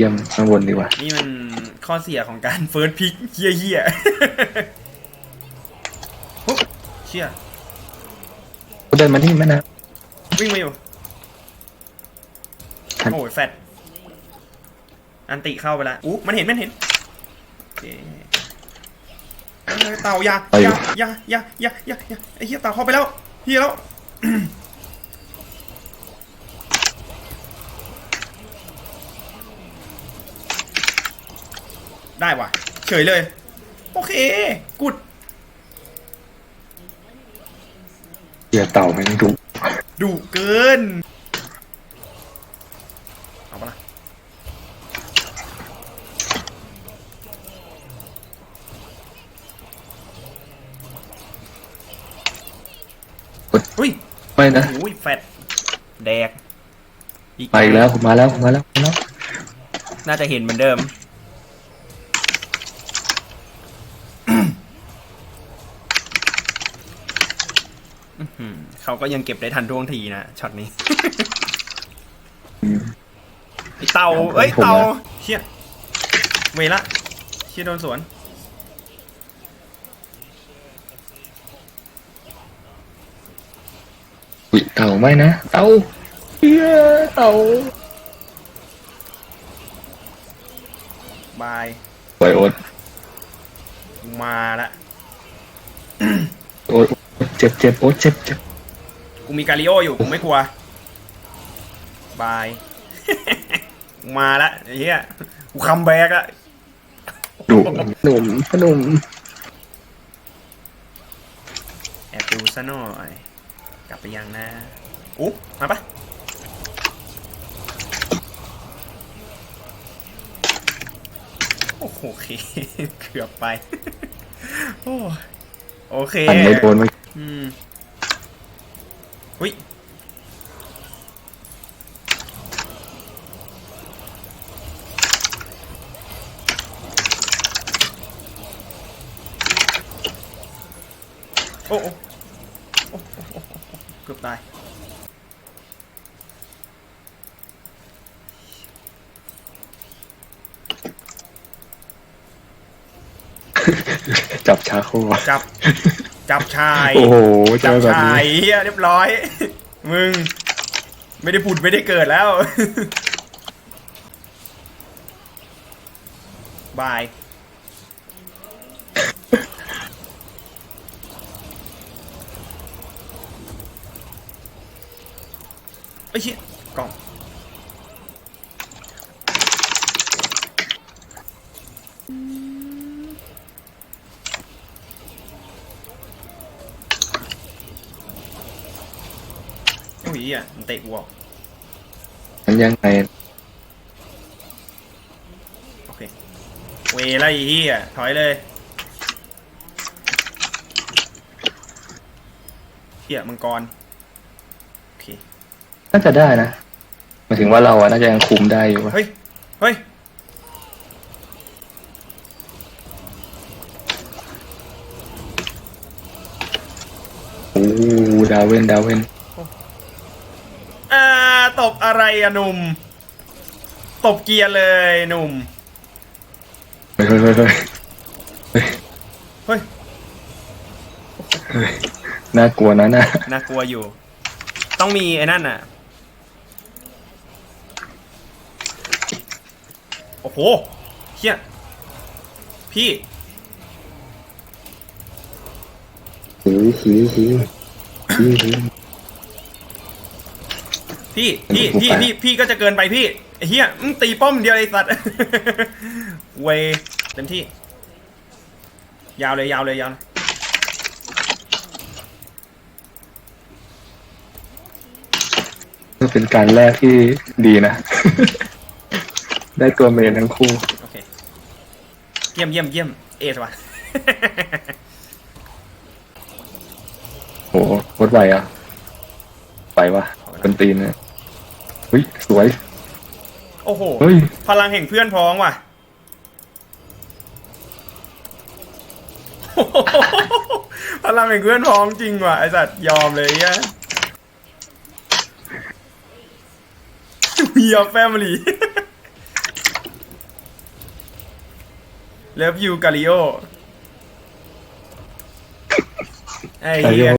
เยี่ยมข้างบนดีกว่า นี่มันข้อเสียของการเฟิร์สพิกเฮี้ยเฮี้ยปุ๊บเชี่ยเดินมานี่แม่นะวิ่งมาอยู่ทันโอ้ยแฟดอันติเข้าไปละอู้มันเห็นมันเห็นโอเคเอ้ยเต่าอยาอยาอยาอยาอยาอยาอยาไอ้เหี้ยเต่าเข้าไปแล้วเฮียแล้ว ได้ว่ะ เฉยเลย โอเค กุดเหี้ยเต่าแม่งดุดุเกิน เอาปะล่ะอุ้ยไม่นะอุ้ยแฟดแดก ไปอีกแล้วผมมาแล้วผมมาแล้วมาแล้ว น่าจะเห็นเหมือนเดิม อื้อหือ เขาก็ยังเก็บได้ทันท่วงทีนะช็อตนี้อืมไอเต่าผมเอ้ยผมเต่านะเชี่ยเวละเชี่ยโดนสวนอุ้ยเต่าไม่นะเต่าเหี้ยเต่าบายปล่อยโอ๊ตมาละโอ๊ต เจ็บเจ็บโอ๊ตเจ็บเจ็บกูมีกาลิโออยู่กูไม่กลัว บาย มาละไอ้เหี้ยกูคัมแบ็กอะดุหนุ่มหนุ่มแอบดูซะหน่อยกลับไปยังนะอุ๊มาปะโอ้โหโอเคเกือบไปโอ้โอเค อันไม่โดนไม่อื มอุ้ยโอ้โอ้โอ้โอ้โอ้โอ้เกือบตาย จับชาโคจับ จับชายโอ้โหเจจับอแบบชานี้ยเฮียเรียบร้อย มึง ไม่ได้ผุดไม่ได้เกิดแล้ว บาย ไอ้ยเชี่ยกล่อง โอ้ยอะมันเตะกูออกมันยังไงโอเคเวไล่เฮียถอยเลยเฮียมังกรโอเคน่าจะได้นะหมายถึงว่าเราอะน่าจะยังคุมได้อยู่อะเฮ้ยเฮ้ยโอ้ดาวเวนดาวเวนอ่า ตบอะไรอะหนุ่ม ตบเกียร์เลยหนุ่มเฮ้ยเฮ้ยเฮ้ยเฮ้ยเฮ้ยเฮ้ยเฮ้ย น่ากลัวนะน่ะน่ากลัวอยู่ ต้องมีไอ้นั่นน่ะ โอ้โหเฮียพี่ หิวหิวหิวหิวหิว พี่พี่ผมพี่ไปพี่พี่ก็จะเกินไปพี่ไอ้เฮียมึงตีป้อมเดียวไอ้สัตว์ เวยเต็มที่ ยาวเลยยาวเลยยาวเลยก็เป็นการแรกที่ดีนะ ได้ตัวเมนทั้งคู่ โอเค เยี่ยมเยี่ยมเยี่ยมเอสว่ะ โหโคตรไหวอะไหววะ เป็นตีนเนี่ยเฮ้ยสวย โอ้โห เฮ้ย พลังแห่งเพื่อนพ้องว่ะ พลังแห่งเพื่อนพ้องจริงว่ะไอสัตว์ยอมเลยเฮีย We are family เลิฟยูกาลิโอไอ้กาลิเหี้โอย